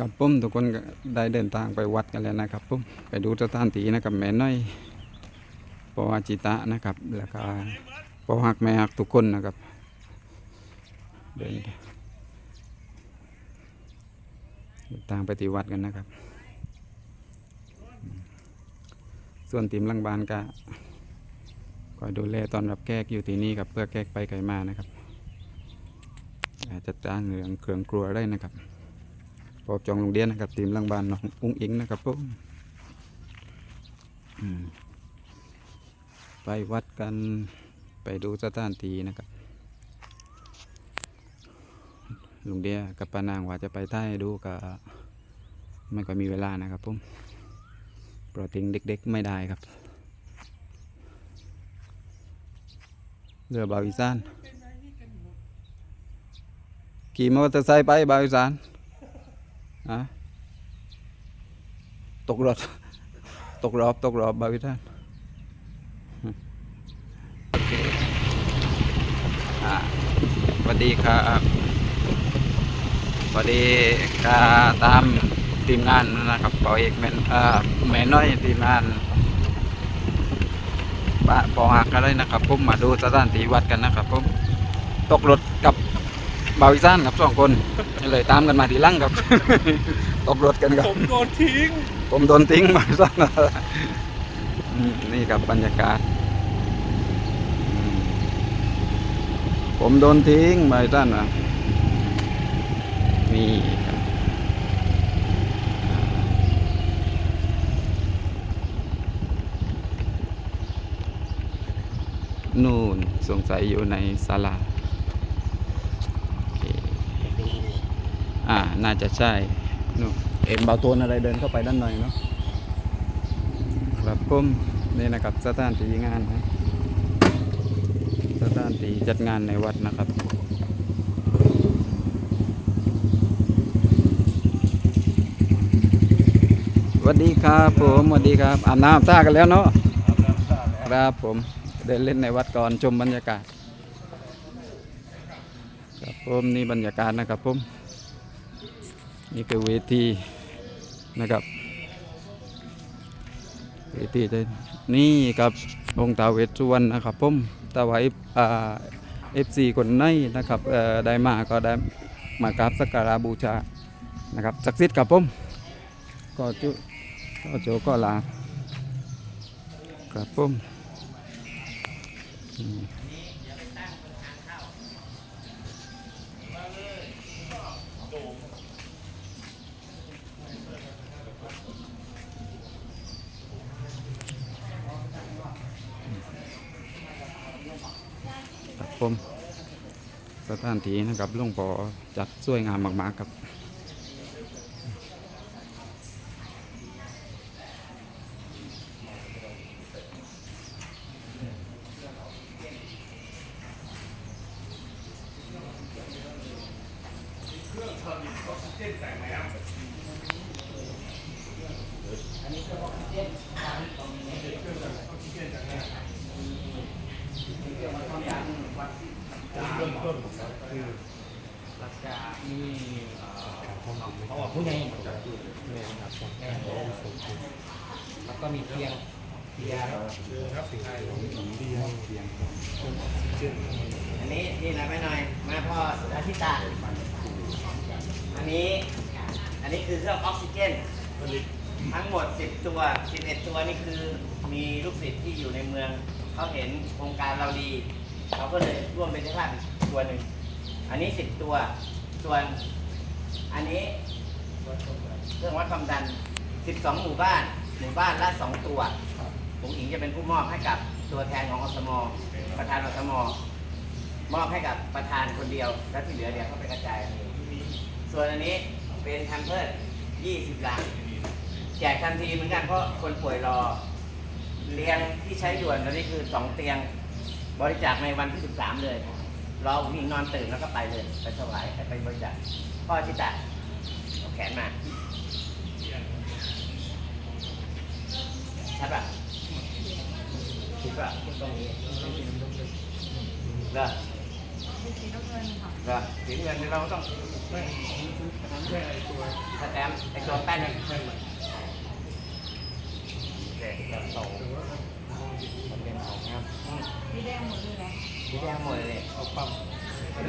กับปุ้มทุกคนก็ได้เดินทางไปวัดกันแล้วนะครับปุ้มไปดูสถานที่นะครับแม่น้อยปออาจิตะนะครับแล้วก็ปอหักแม่หักทุกคนนะครับเดินทางไปที่วัดกันนะครับ ส่วนทีมลังบานก็คอยดูแลตอนรับแขกอยู่ที่นี่ครับเพื่อแขกไปไกลมานะครับอาจัดการเรื่องเครื่องครัวได้นะครับ อบจองโรงเรียนนะครับทีมหลังบานน้องอุ้งอิงนะครับผมอืมไปวัดกันไปดูสถานที่นะครับลุงเดียกับปานางว่าจะไปใต้ดูก็ไม่ค่อยมีเวลานะครับผมโปรติงเด็กๆไม่ได้ครับเรือบาวิซานขี่มอเตอร์ไซค์ไปบาวิซาน อะตกรถตกรอบตกรอบบาวิท่านโอเคอะสวัสดีครับสวัสดีก็ตามทีมงานนะครับปอเอกแมนเอ่อแม่น้อยทีมงานปะปอหักอะไรนะครับผมมาดูสถานที่วัดกันนะครับผมตกรถกับ บาวิซานครับสองคนเลยตามกันมาทีหลังครับ ตกรถกันครับ ผมโดนทิ้ง ผมโดนทิ้งมาซะอืมนี่ครับบรรยากาศอืมผมโดนทิ้งมาท่านอะนี่ครับนู่นสงสัยอยู่ในศาลาโอเค อ่า น่าจะใช่นู่นเอ็มเบาโทนอะไรเดินเข้าไปด้านในเนาะครับผมนี่นะครับสถานที่งานนะสถานที่จัดงานในวัดนะครับสวัสดีครับผมสวัสดีครับอาบน้ำท่ากันแล้วเนาะครับผมเดินเล่นในวัดก่อนชมบรรยากาศครับผมนี่บรรยากาศนะครับผม นี่คือเวทีนะครับเวทีเดนนี่ครับองค์ท้าวเวสสุวรรณนะครับผมถวายอ่าเอฟซีคนไหนนะครับได้มาก็ได้มากราบสักการะบูชานะครับศักดิ์สิทธิ์ครับผมก็จุก็โจก็ลาครับผมอืมครับ ผม สถานที่นะครับหลุงพอจัดสวยงามมากๆครับ แล้วก็มีเตียงเตียงอันนี้นี่นะแม่หน่อยมาพ่ออาทิตาอันนี้อันนี้คือเครื่องออกซิเจนทั้งหมด 10 ตัว 11 ตัวนี่คือมีลูกศิษย์ที่อยู่ในเมือง เขาเห็นโครงการเราดี เขาก็เลยร่วมเป็นเจ้าภาพตัวหนึ่ง อันนี้ 10 ตัว ส่วนอันนี้เครื่องวัดความดัน 12 หมู่บ้าน หมู่บ้านละ2ตัวผมอิงจะเป็นผู้มอบให้กับตัวแทนของอสม ประธานอสม มอบให้กับประธานคนเดียว แล้วที่เหลือเดี๋ยวเขาไปกระจายกันเองส่วนอันนี้เป็นแพมเพิร์ด20ลังแจกทันทีเหมือนกันเพราะคนป่วยรอ เตียงที่ใช้ด่วนตอนนี้คือสองเตียงบริจาคในวันที่13เลยรอผู้หญิงนอนตื่นแล้วก็ไปเลย ไปถวายไปบริจาคพ่อชิตะเอาแขนมา ใช่ปะคิดปะตรงนี้เหรอเป็นสีน้ำเงินค่ะเหรอสีเงินนี่เราต้องไม่ทำแค่ไอ้ตัวสแตมป์ไอตัวแป้นเนี่ยแป้นมันโอเคแบบโตหรือว่ามันเป็นของงามอืมสีแดงหมดเลยเหรอสีแดงหมดเลยเอาปั๊ม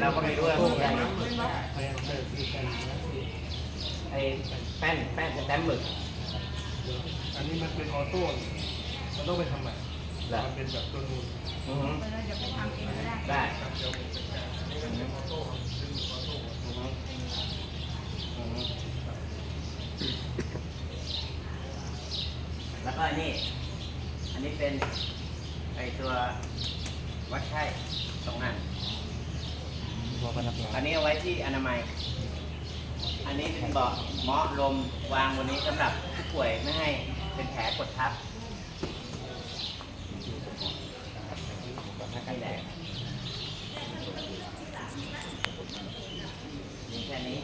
เราก็ไม่รู้ว่าสีอะไรเป็นว่าแป้นแป้นสีแป้นนะสีไอแป้นแป้นสแตมป์หมึก อันนี้มันเป็นออโต้มันต้องไปทำใหม่เหรอมันเป็นแบบตัวนูนอือฮึเราจะไปทำเองก็ได้ได้ครับเดี๋ยวผมจัดการนี่มันเป็นออโต้เป็นออโต้อือฮึอือฮึแล้วก็อันนี้ อันนี้เป็นไอตัววัดไข้สองอันอันนี้เอาไว้ที่อนามัย อันนี้เป็นเบาะเมาะลมวางบนนี้สำหรับผู้ป่วยไม่ให้ เป็นแผลกดทับกันแดดมีแค่นี้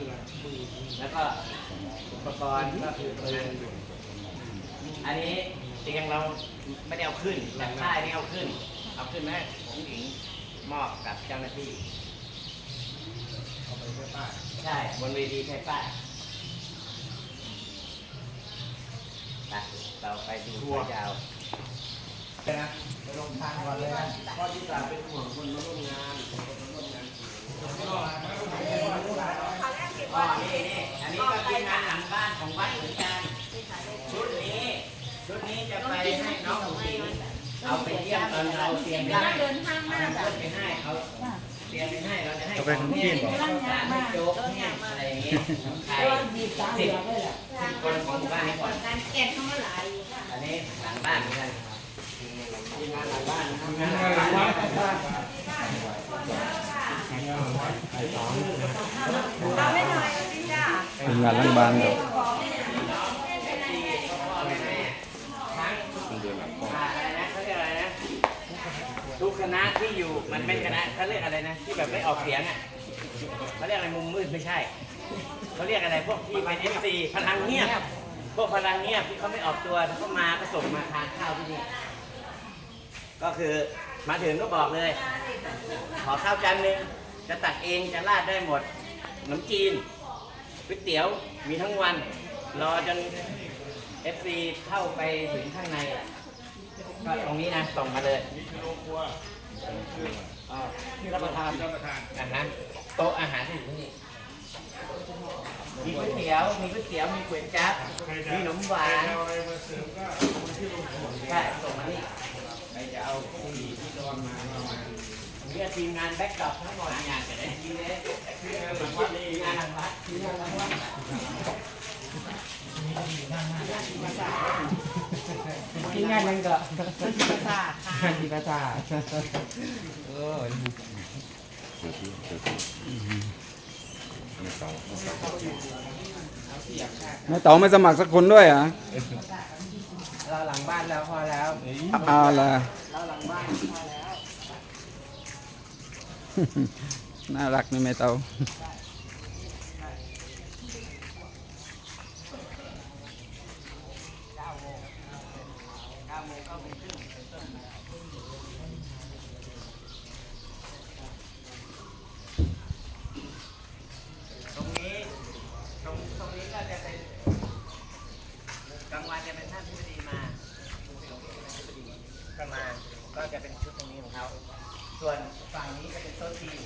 แล้วก็อุปกรณ์ก็คือตรงนั้นอันนี้เตียงเราไม่ได้เอาขึ้นแต่ป้ายนี่เอาขึ้น เอาขึ้นไหมผมหญิงมอบกับเจ้าหน้าที่เอาไปแค่ป้าใช่บนเวทีใช่ป้า ยไปเราไปดูทัวร์ยาวนะไปลงทางก่อนเลยนะข้อที่สามเป็นห่วงคนมาร่วมงานคนมาร่วมงานอ๋อนี่นี่อันนี้ก็ทีมงานหลังบ้านของวัดเหมือนกันชุดนี้ชุดนี้จะไปให้น้องหมูหญิงเอาไปเยี่ยมตอนเราเตรียมไปให้เดินห้างมากเอาอะเพื่อนไปให้เอาเต รียมไปให้เราจะให้เอาไปของกินเหรอการให้โจ๊กเนี่ยอะไรอย่างงี้ไข่สิบสิบคนของหมู่บ้านนี้ก่อนการแกะเข้ามาหลายอันนี้หลังบ้านเหมือนกันทีมงานหลังบ้านนะครับงานหลังบ้านเอาไม่หน่อยสิจ้านงานล้างบ้านครับ ทุกคณะที่อยู่มันเป็นคณะเขาเรียกอะไรนะ ที่แบบไม่ออกเสียงอะเขาเรียกอะไรมุมมืดไม่ใช่เขาเรียกอะไรพวกที่เป็นเอฟซีพลังเงียบพวกพลังเงียบที่เขาไม่ออกตัวถ้าเขามาก็ส่งมาทานข้าวที่นี่ก็คือมาถึงก็บอกเลย ขอข้าวจานหนึ่งจะตักเองจะราดได้หมดขนมจีนก๋วยเตี๋ยวมีทั้งวัน รอจน FC เข้าไปถึงข้างในอะ ก็ตรงนี้นะส่งมาเลยนี่คือโรงครัวอ่าที่รับประทานรับประทานอาหารโต๊ะอาหารที่อยู่ที่นี่มีก๋วยเตี๋ยวมีก๋วยเตี๋ยวมีก๋วยจั๊บใครจะมีขนมหวานใครจะเอาอะไรมาเสริมก็เอามาที่โรงครัวใช่ส่งมานี่ใครจะเอาที่ที่โดนมาเอามานี่ทีมงานแบ็กดรอปทั้งหมดงานกันเลยทีนี้ทีมงานหลังวัดทีมงานหลังวัดทีมงานหลังวัด กินงานยังก็ภาษาค่ะงานภาษาเออแม่เต๋าไม่สมัครสักคนด้วยอะเราหลังบ้านแล้วพอแล้วเอาละเราหลังบ้านพอแล้ว น่ารักนี่แม่เต๋า ตรงนี้ตรงตรงนี้ก็จะเป็นกลางวันจะเป็นท่านผู้ดีมาก็มาก็จะเป็นชุดตรงนี้ของเขา ส่วนฝั่งนี้ก็เป็นโต๊ะจีน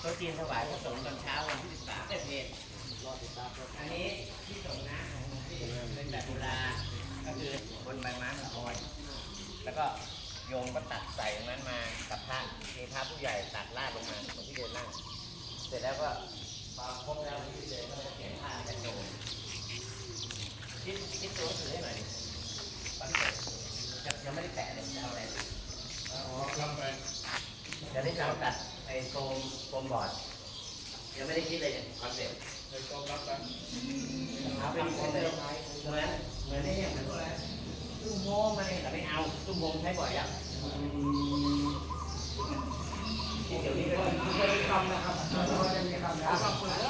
โต๊ะ จีนถวายพระสงฆ์ตอนเช้าวันที่13เอ็ดเพลอันนี้ที่ส่งน้ำของหลวงพี่เป็นแบบโบราณก็คือบนใบไม้มันลอยแล้วก็โยมก็ตัดใส่นั้นมากับพระมีพระผู้ใหญ่ตัดลาดลงมาตรงที่เดินหน้าเสร็จแล้วก็พอครบแล้วที่เดินก็จะเขียนผ้าเป็นโยมคิดคิดตัวถือให้หน่อยดิตอนนี้ยังยังไม่ได้แตะเลยจะเอาอะไรอ๋อลำไปจะได้จำตัด ไอ้โฟมโฟมบอร์ดยังไม่ได้คิดเลยเนี่ยคอนเซ็ปต์ในกองรับไปเอาเป็นคอนเซ็ปต์เหมือนเหมือนได้เนี่ยเหมือนพวกอะไรตุ้มโฮมมาเนี่ยแต่ไม่เอาตุ้มโฮมใช้บ่อยยังที่เดี๋ยวนี้ก็คำนะครับ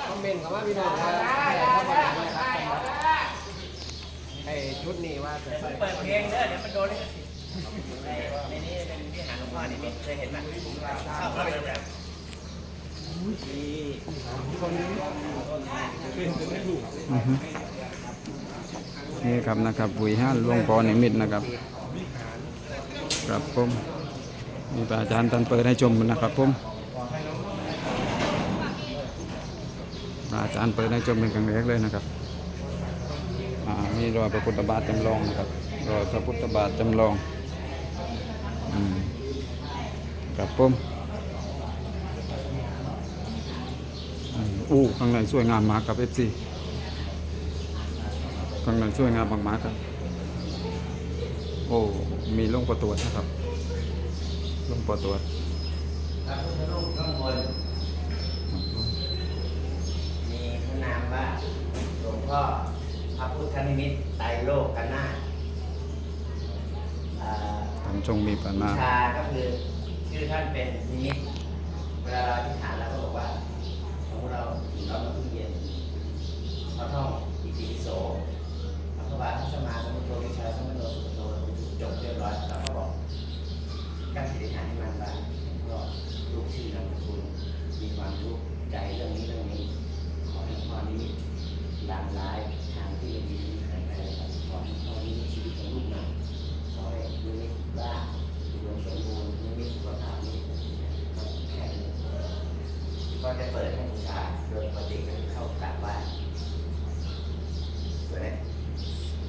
คอมเมนต์คำว่าพี่น้องว่าเข้ามาหลังนะครับไอ้ชุดนี้ว่าจะเดี๋ยวเปิดเพลงเด้อเดี๋ยวมันโดนลิขสิทธิ์ ในนี้เป็นวิหารหลวงพ่อนี่มีเคยเห็นไหมเข้าเขาไปดูแล้วอือฮึนี่ครับนะครับบุยห้าหลวงปอนิมิตนะครับครับผมนี่พระอาจารย์ท่านเปิดให้ชมนะครับผมพระอาจารย์เปิดให้ชมเป็นครั้งแรกเลยนะครับมีรอยพระพุทธบาทจำลองนะครับรอยพระพุทธบาทจำลอง อืมครับผมอืมอู้ข้างในสวยงามมากครับเอฟซีข้างในสวยงามมากๆครับ โอ้ มีลงประตรวจนะครับลงประตรวจพระพุทธรูปข้างบนมีพระนามว่าหลวงพ่อพระพุทธนิมิตไตรโลกกันนาถอ่า จงมีปัญบูญาชาก็คือชื่อท่านเป็นนิมิตเวลาเราอธิษฐานเราก็บอกว่าของเราถึงเรามาทุ่งเย็นเราท่องอิติปิโสพระบาทสมมาสมุทโธวิชาสมุทโธสุขโธจบเรียบร้อยเราก็บอกการอธิฐานให้มันว่าก็ลูกชื่อนามสกุลมีความทุกข์ใจเรื่องนี้เรื่องนี้ขอให้พ่อนี้ลางร้ายทางที่ไม่ดีหายไปเลยครขอให้พ่อนี้ชีวิตของลูกนะขอให้ลูกนี้บ้าอุดมสมบูรณ์ไม่มีสุขภาพนี้แข็งก็จะเปิดให้บูชาโดยปกติก็จะเข้ากราบไหว้สวยไหม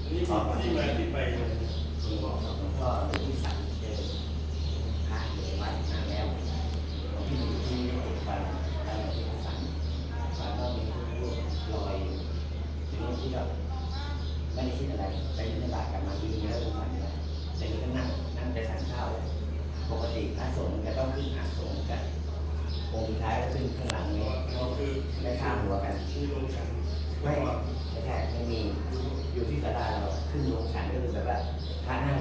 นี่ที่มาที่ไปเลยคุณบอกกับหลวงพ่อหลวงพี่สันเจอพระอยู่ในวัดนานแล้วหลวงพี่อยู่ที่นี่เจ็ดวันแล้วหลวงพี่สันฝันว่ามีรูปลอยอยู่ที่เราไม่ได้คิดอะไรไปบิณฑบาตกลับมาดีแล้วผมฝัน เลยแต่นี่ก็นั่งนั่งไปทานข้าวเลยปกติพระสงฆ์จะต้องขึ้นอาสงฆ์กันองค์สุดท้ายก็ขึ้นข้างหลังนี้เราคือไม่ข้ามหัวกันชื่อลงฉันไม่ไม่ใช่ไม่มีอยู่ที่ศาลาเราขึ้นลงฉันก็คือแบบว่าพระนั่ง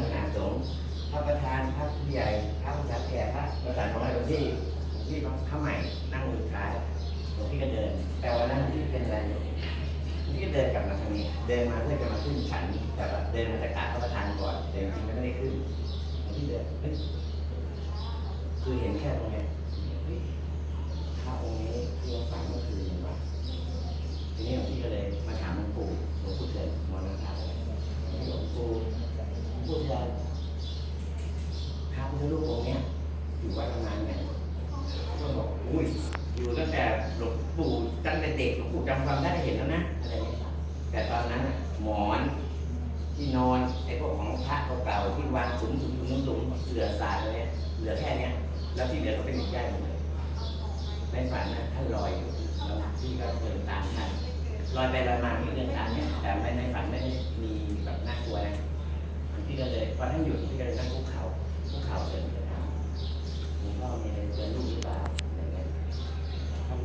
พี่ก็เลยพอท่านหยุดที่ก็เลยนั่งคุกเข่าคุกเข่าเสร็จจะถามหลวงพ่อมีอะไรเตือนลูกหรือเปล่าอะไรเงี้ยท่าน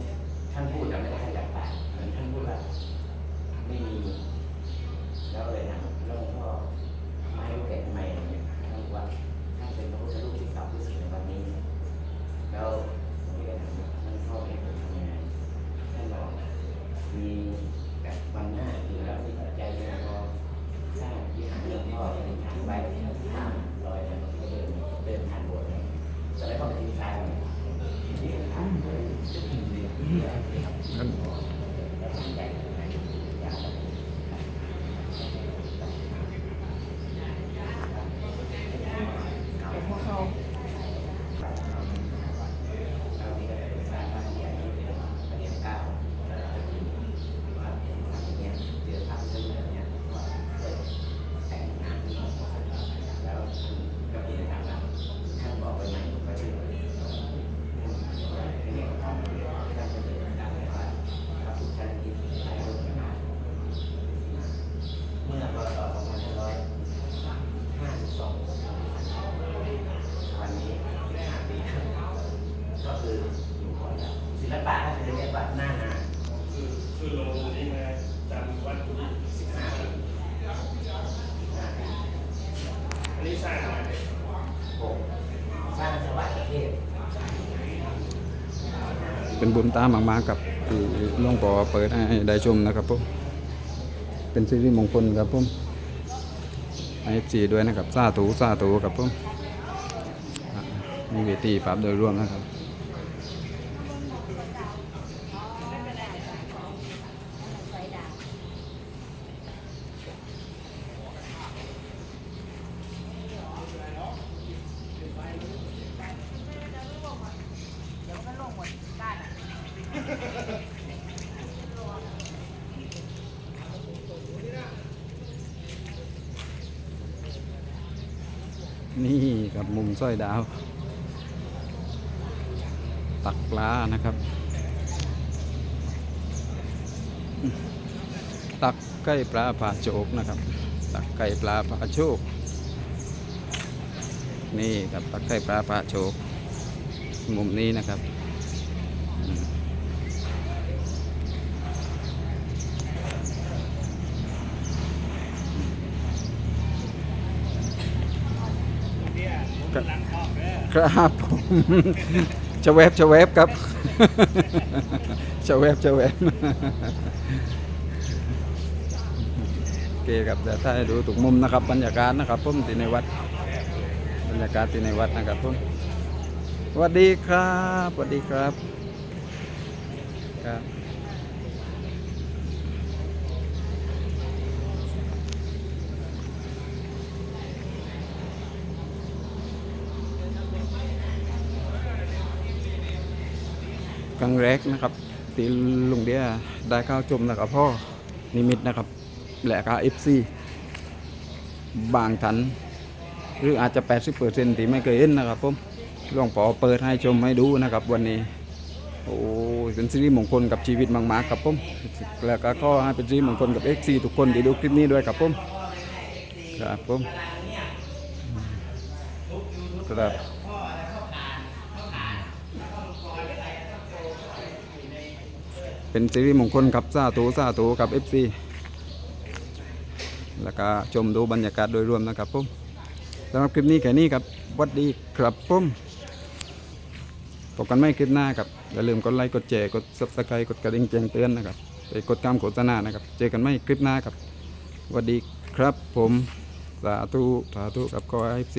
ท่านพูดแต่ไม่ได้ให้จากปากเหมือนท่านพูดว่าไม่มี แล้วเลยถามแล้วหลวงพ่อมาให้ลูกเห็นทำไมอะไรเงี้ยท่านบอกว่าท่านเป็นพระพุทธรูปที่เก่าที่สุดในวันนี้ แล้วผมก็ถามว่าท่านพ่อให้ผมทำยังไงท่านบอกมีแบบวันหน้าอยู่แล้วมีปัจจัยเพียงพอสร้างวิหารหลวงพ่อเป็นฐานไว้ทางลอยแล้วก็เดินเดินผ่านโบสถ์เลยจะได้เข้าไปที่ซ้ายเลยที่เป็นทางเลย ท่าน แล้วตั้งใจทำงานอยากจะ เป็นพวกเขา เรามีก็เป็นสายบ้านใหญ่ที่เป็นประเด็นเก้าว่าอย่างเงี้ยเจอภาพเรื่องเนี้ยว่าเคยแต่งงานที่แล้วท่านก็พิจารณาท่านบอกไปไหนผมก็เชื่อทีนี้ท่านท่านก็เลยตั้งไว้ว่าพระพุทธนิมิตไตรโลกนาถเมื่อพศ2552วันนี้15ปีครับ ก็คืออยู่ก่อนแล้วศิลปะก็คือเรียกว่าหน้านา คือคือลงตรงนี้มาจำวัดตรงนี้ สิบห้าปีสิบห้าปี อันนี้สร้างมาเนี่ย หกสร้างสวัสดิประเทศ เป็น บุญตามากๆกับที่หลวงปอเปิดให้ได้ชมนะครับผมเป็นสิริมงคลครับผมไอฟซีด้วยนะครับซาตูซาตูครับผมอ่ามีเวทีปรับโดยรวมนะครับ นี่กับมุมสร้อยดาว ตักปลานะครับ ตักไก่ปลาผาโจกนะครับ ตักไก่ปลาผาโชกนี่ครับตักไก่ปลาผาโชกมุมนี้นะครับ ครับผมชะเวบชะเวบครับชะเวบชะเวบโอเคครับเดี๋ยวถ้าดูทุกมุมนะครับ บรรยากาศนะครับผมที่ในวัด บรรยากาศที่ในวัดนะครับผมสวัสดีครับสวัสดีครับครับ ครั้งแรกนะครับตีลุงเดียได้เข้าวชมนะครับพ่อนิมิตนะครับและก็เอฟซีบางทัน หรืออาจจะ 80%ที่ไม่เคยเห็นนะครับผมหลวงปอเปิดให้ชมให้ดูนะครับ วันนี้ โอ้เป็นสิริมงคลกับชีวิตมากๆครับผมแล้วก็ขอให้เป็นสิริมงคลกับเอ็กซีทุกคนที่ดูคลิปนี้ด้วยครับผมครับผมครับ เป็นสิริมงคลกับซาตูซาตูกับ FC แล้วก็ชมดูบรรยากาศโดยรวมนะครับผมสำหรับคลิปนี้แค่นี้ครับหวัดดีครับผมพบกันไม่คลิปหน้าครับ อย่าลืมกดไลค์กดแชร์กด subscribe กดกระดิ่งแจ้งเตือนนะครับไปกดตามโฆษณานะครับ เจอกันไม่คลิปหน้าครับหวัดดีครับผมสาธุสาธุกับขอให้ FC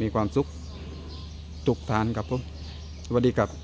มีความสุขทุกทานครับผมสวัสดีครับ